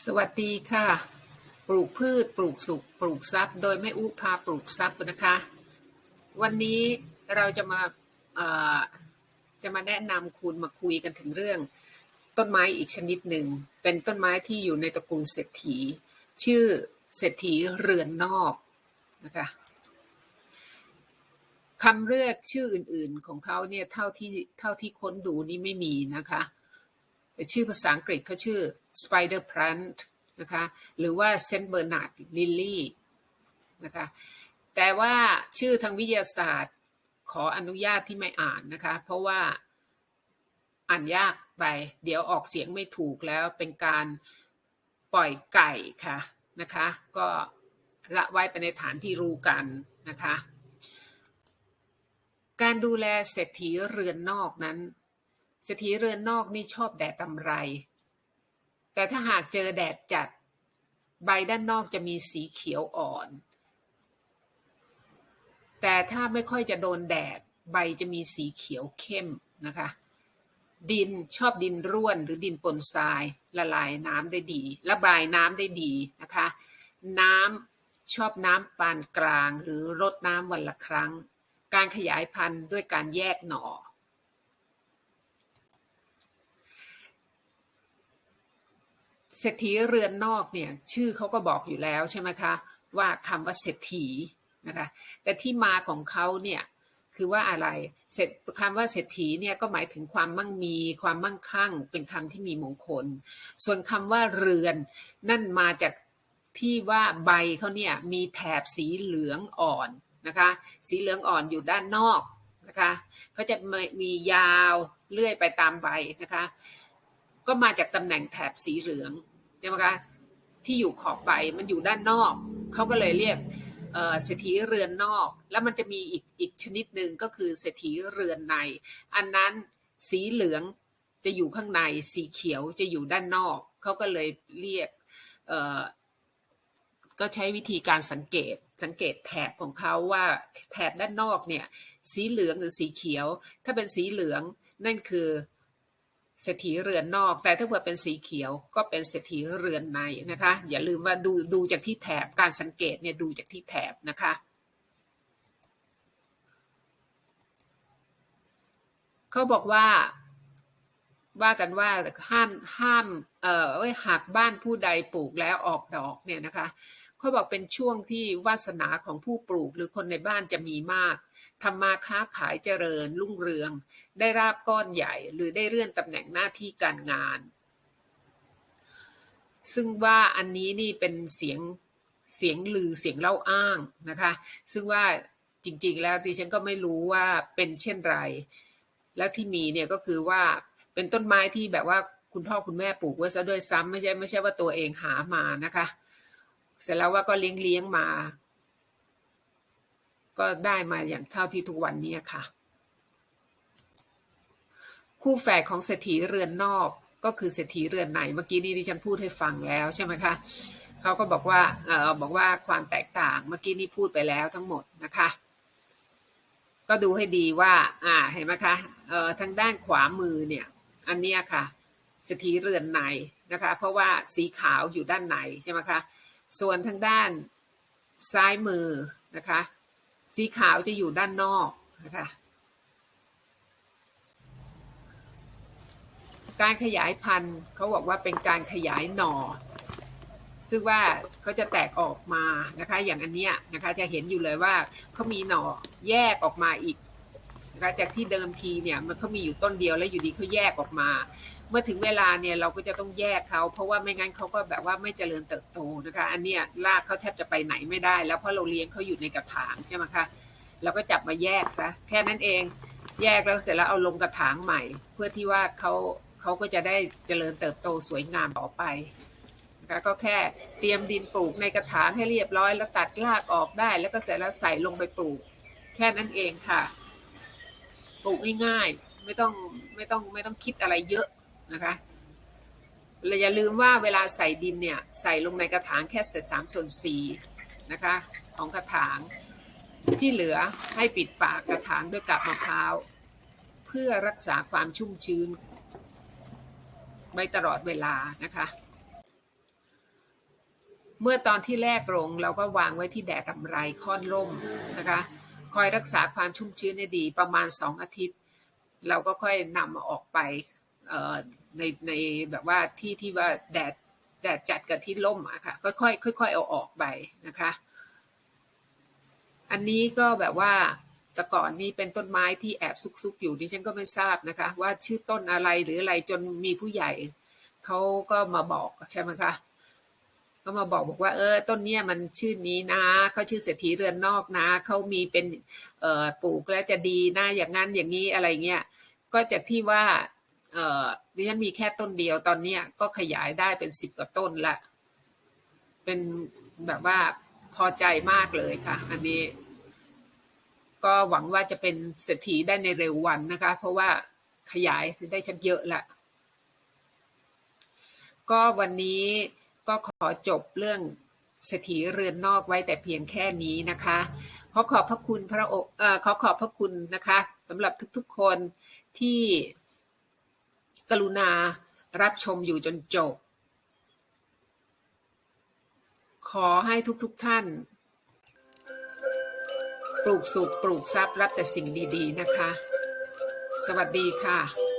สวัสดีค่ะ ปลูกพืชปลูกสุขปลูกทรัพย์ โดยไม่อู้พาปลูกทรัพย์นะคะ วันนี้เราจะมาจะมาแนะนำคุณมาคุยกันถึงเรื่อง ต้นไม้อีกชนิดหนึ่ง เป็นต้นไม้ที่อยู่ในตระกูลเศรษฐี ชื่อเศรษฐีเรือนนอกนะคะคำเรียกชื่ออื่นๆของเขาเนี่ยเท่าที่เท่าที่ค้นดูนี่ไม่มีนะคะ ชื่อภาษาอังกฤษเขาชื่อ spider plant นะคะหรือว่า Saint Bernard Lily นะคะแต่ว่าชื่อทางวิทยาศาสตร์ขออนุญาตที่ไม่อ่านนะคะ เพราะว่าอ่านยากไป เดี๋ยวออกเสียงไม่ถูกแล้วเป็นการปล่อยไก่ค่ะนะคะ ก็ละไว้ไปในฐานที่รู้กันนะคะ การดูแลเศรษฐีเรือนนอกนั้น เศรษฐีเรือนนอกนี่ชอบแดดรำไร แต่ถ้าหากเจอแดดจัด ใบด้านนอกจะมีสีเขียวอ่อน แต่ถ้าไม่ค่อยจะโดนแดด ใบจะมีสีเขียวเข้มนะคะ ดินชอบดินร่วนหรือดินปนทรายละลายน้ำได้ดีระบายน้ำได้ดีนะคะ น้ำชอบน้ำปานกลางหรือรดน้ำวันละครั้ง การขยายพันธุ์ด้วยการแยกหน่อ เศรษฐีเรือนนอกเนี่ยชื่อเขาก็บอกอยู่แล้วใช่ไหมคะว่าคำว่าเศรษฐีนะคะแต่ที่มาของเขาเนี่ยคือว่าอะไรเสร็จคำว่าเศรษฐีเนี่ยก็หมายถึงความมั่งมี ความมั่งคั่ง เป็นคำที่มีมงคล ส่วนคำว่าเรือนนั่นมาจากที่ว่าใบเขาเนี่ยมีแถบสีเหลืองอ่อนนะคะสีเหลืองอ่อนอยู่ด้านนอกนะคะเขาจะมียาวเลื่อยไปตามใบนะคะ ก็มาจากตำแหน่งแถบสีเหลืองใช่ไหมคะที่อยู่ขอบใบมันอยู่ด้านนอกเขาก็เลยเรียกเศรษฐีเรือนนอก แล้วมันจะมีอีกอีกชนิดหนึ่งก็คือเศรษฐีเรือนใน อันนั้นสีเหลืองจะอยู่ข้างในสีเขียวจะอยู่ด้านนอกเขาก็เลยเรียกก็ใช้วิธีการสังเกตสังเกตแถบของเขาว่าแถบด้านนอกเนี่ยสีเหลืองหรือสีเขียว ถ้าเป็นสีเหลืองนั่นคือ เศรษฐีเรือนนอก แต่ถ้าเกิดเป็นสีเขียวก็เป็นเศรษฐีเรือนในนะคะ อย่าลืมว่าดูดูจากที่แถบการสังเกตเนี่ยดูจากที่แถบนะคะเขาบอกว่าว่ากันว่าห้ามห้ามเอ่อหากบ้านผู้ใดปลูกแล้วออกดอกเนี่ยนะคะ เขาบอกเป็นช่วงที่วาสนาของผู้ปลูกหรือคนในบ้านจะมีมากทำมาค้าขายเจริญรุ่งเรือง ได้ราบก้อนใหญ่ หรือได้เลื่อนตำแหน่งหน้าที่การงาน ซึ่งว่าอันนี้นี่เป็นเสียงเสียงลือเสียงเล่าอ้างนะคะ ซึ่งว่าจริงๆ แล้วดิฉันก็ไม่รู้ว่าเป็นเช่นไร และที่มีเนี่ยก็คือว่าเป็นต้นไม้ที่แบบว่าคุณพ่อคุณแม่ปลูกไว้ซะด้วยซ้ำไม่ใช่ไม่ใช่ว่าตัวเองหามานะคะ เสร็จแล้วว่าก็เลี้ยงเลี้ยงมา ก็ได้มาอย่างเท่าที่ทุกวันนี้ค่ะ คู่แฝดของเศรษฐีเรือนนอกก็คือเศรษฐีเรือนในเมื่อกี้นี้ดิฉันพูดให้ฟังแล้วใช่ไหมคะเขาก็บอกว่าเออบอกว่าความแตกต่างเมื่อกี้นี้พูดไปแล้วทั้งหมดนะคะ ก็ดูให้ดีว่า อ่าเห็นไหมคะเออทางด้านขวามือเนี่ยอันนี้ค่ะเศรษฐีเรือนในนะคะ เพราะว่าสีขาวอยู่ด้านในใช่ไหมคะ ส่วนทางด้านซ้ายมือนะคะ สีขาวจะอยู่ด้านนอกนะคะการขยายพันธุ์เขาบอกว่าเป็นการขยายหน่อ ซึ่งว่าเขาจะแตกออกมานะคะ อย่างอันเนี้ยนะคะจะเห็นอยู่เลยว่าเขามีหน่อแยกออกมาอีกนะคะจากที่เดิมทีเนี่ยมันเขามีอยู่ต้นเดียวแล้วอยู่ดีเขาแยกออกมา เมื่อถึงเวลาเนี่ยเราก็จะต้องแยกเขาเพราะว่าไม่งั้นเขาก็แบบว่าไม่เจริญเติบโตนะคะ อันเนี้ยรากเขาแทบจะไปไหนไม่ได้ แล้วเพราะเราเลี้ยงเขาอยู่ในกระถางใช่ไหมคะเราก็จับมาแยกซะแค่นั้นเอง แยกแล้วเสร็จแล้วเอาลงกระถางใหม่ เพื่อที่ว่าเขาเขาก็จะได้เจริญเติบโตสวยงามต่อไปนะคะก็แค่เตรียมดินปลูกในกระถางให้เรียบร้อย แล้วตัดรากออกได้ แล้วก็เสร็จแล้วใส่ลงไปปลูก แค่นั้นเองค่ะ ปลูกง่ายๆไม่ต้องไม่ต้องไม่ต้องคิดอะไรเยอะ นะคะเราอย่าลืมว่าเวลาใส่ดินเนี่ยใส่ลงในกระถางแค่เศษสามส่วนสี่นะคะของกระถางที่เหลือให้ปิดปากกระถางด้วยกับมะพร้าว เพื่อรักษาความชุ่มชื้นไว้ตลอดเวลานะคะ เมื่อตอนที่แรกลงเราก็วางไว้ที่แดดกำไรค่อนร่มนะคะคอยรักษาความชุ่มชื้นให้ดีประมาณ 2 อาทิตย์ เราก็ค่อยนำมาออกไป ในในแบบว่าที่ที่ว่าแดดแดดจัดกับที่ร่มอะค่ะค่อยๆค่อยๆเอาออกไปนะคะ อันนี้ก็แบบว่าแต่ก่อนนี่เป็นต้นไม้ที่แอบซุกๆอยู่ดิฉันก็ไม่ทราบนะคะ ว่าชื่อต้นอะไรหรืออะไรจนมีผู้ใหญ่เขาก็มาบอกใช่ไหมคะก็มาบอกบอกว่า เออ ต้นเนี้ยมันชื่อนี้นะเขาชื่อเศรษฐีเรือนนอกนะเขามีเป็นเอ่อปลูกแล้วจะดีนะอย่างนั้นอย่างนี้อะไรเงี้ยก็จากที่ว่า เอ่อดิฉันมีแค่ต้นเดียวตอนเนี้ยก็ขยายได้เป็นสิบกว่าต้นละ เป็นแบบว่าพอใจมากเลยค่ะ อันนี้ ก็หวังว่าจะเป็นเศรษฐีได้ในเร็ววันนะคะ เพราะว่าขยายได้ชัดเยอะละก็วันนี้ก็ขอจบเรื่องเศรษฐีเรือนนอกไว้แต่เพียงแค่นี้นะคะ ขอขอบพระคุณพระองค์เอ่อขอขอบพระคุณนะคะสำหรับทุกๆคนที่ กรุณารับชมอยู่จนจบ ขอให้ทุกๆท่าน ปลูกสุขปลูกทรัพย์รับแต่สิ่งดีๆนะคะ สวัสดีค่ะ